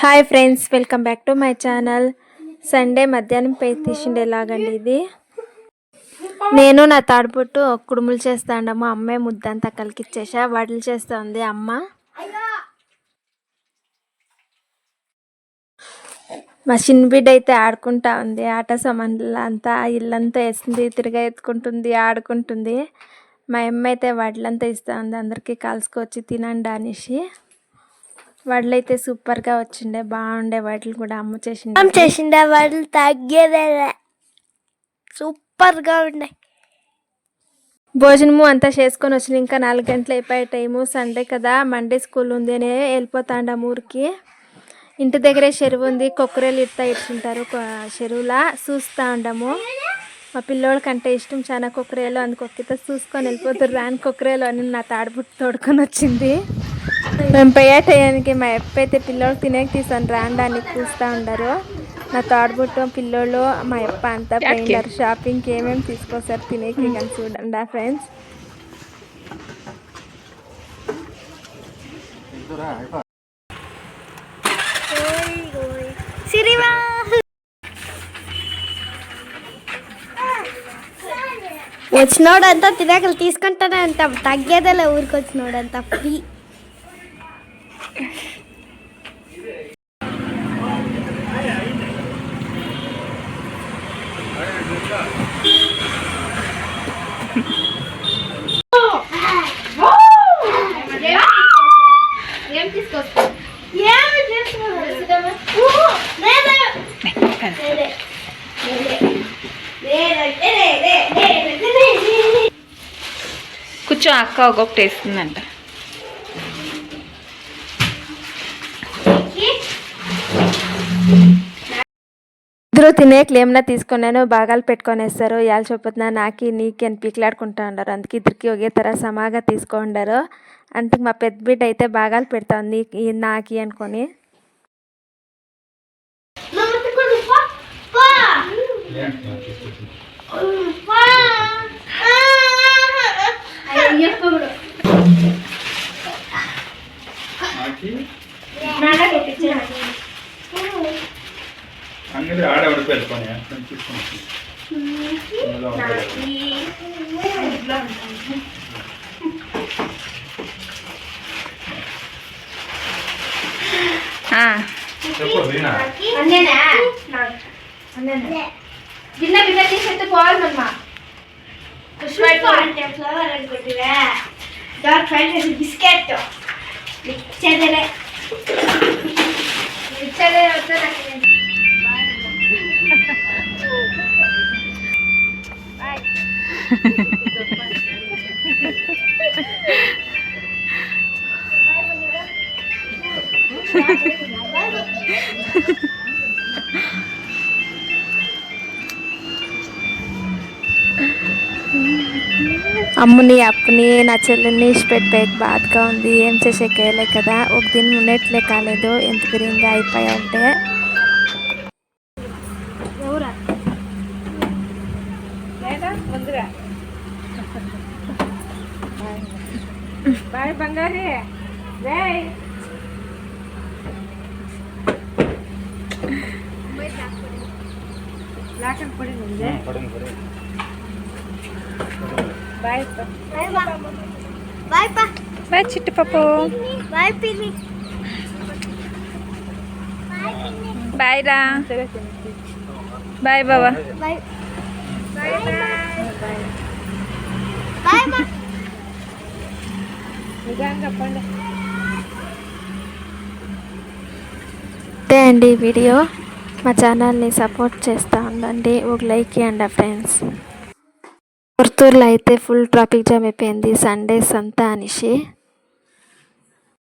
Hi friends welcome back to my channel. Sunday మధ్యాహ్నం పై తీసిండేలాగండి ఇది. నేను నా తాడుపుట్టు కుడుములు చేస్తాండ మా అమ్మే ముద్దంతా కలికిచ్చేసా వడలు చేస్తుంది అమ్మ. మా చిన్న బిడ్డ అయితే ఆడుకుంటా ఉంది ఆట సామాన్లు అంతా ఇల్లంతా వేస్తుంది తిరిగా ఎత్తుకుంటుంది ఆడుకుంటుంది. మా అమ్మ అయితే వడ్లంతా ఇస్తూ ఉంది అందరికీ కాల్చుకొచ్చి తినండి అనేసి. వడ్లు అయితే సూపర్గా వచ్చిండే బాగుండే వడ్లు కూడా అమ్మ చేసిండే. అమ్మ చేసిండే వాళ్ళు తగ్గేదే సూపర్గా ఉన్నాయి. భోజనము అంతా చేసుకొని వచ్చిన ఇంకా నాలుగు గంటలు అయిపోయే టైము సండే కదా మండే స్కూల్ ఉంది అని వెళ్ళిపోతాండాం ఊరికి. ఇంటి దగ్గరే చెరువు ఉంది కొక్కరేలు ఇట్లా ఇచ్చింటారు చెరువులా చూస్తూ ఉండము మా పిల్లోడికంటే ఇష్టం చాలా కొక్కరేలు అందుకొక్కితే చూసుకొని వెళ్ళిపోతారు రాని కొక్కరేలు అని నా తాడుబుట్టు తోడుకొని వచ్చింది. మేము పోయే టయానికి మా అప్ప అయితే పిల్లోడు తినేకి తీసాను రాండానికి చూస్తూ ఉండరు నా తోడబుట్టు పిల్లోళ్ళు మా అప్ప అంతా పోయినారు. షాపింగ్కి ఏమేమి తీసుకొస్తారు తినేకి కానీ చూడండి ఫ్రెండ్స్. సిరివా వచ్చినోడంతా తినకలు తీసుకుంటానే ఉంటాం తగ్గేదేలే ఊరికి వచ్చినోడంతా ఫ్రీ కూర్చో అక్క ఒక్కొక్కటి వేస్తుందంట. తినేకి ఏమన్నా తీసుకున్నాను భాగాలు పెట్టుకొని వేస్తారు ఇవాళ చూపుతున్నా నాకి నీకి అని పీకిలాడుకుంటా ఉన్నారు అందుకే ఇద్దరికి ఒకే తర సమాగా తీసుకుంటారు అంటే మా పెద్ద బిడ్డ అయితే భాగాలు పెడతా ఉంది. ఈ నాకి అనుకొని. ఎవడ పెట్టుకొని తీసుకుని ఆ, చెప్పు వీణా గిన్నె గిన్నె తీసేస్తే పోవాలి మమ్మా. బిస్కెట్. చెదలే అమ్ముని అప్పుని నా చెల్లెల్ని ఇష్టపెట్టేకి బాధగా ఉంది. ఏం చేసేకేయలే కదా. ఒక దిన ఉన్నట్లే కాలేదు. ఎంత గ్రీన్గా అయిపోయా బాయ్ బంగారే బాయ్ లాకన్ పొడి ఉంది బాయ్ బాయ్ పా బాయ్ చిట్టు పప్పు బాయ్ పిన్ని బాయ్ రా బాయ్ బాబా బాయ్ బాయ్ బాయ్ మా చెప్పండి అంతే అండి వీడియో. మా ఛానల్ని సపోర్ట్ చేస్తూ ఉండండి. ఒక లైక్ ఇవ్వండి ఫ్రెండ్స్. పుత్తూరులో అయితే ఫుల్ ట్రాఫిక్ జామ్ అయిపోయింది. సండేస్ అంతా అనేసి.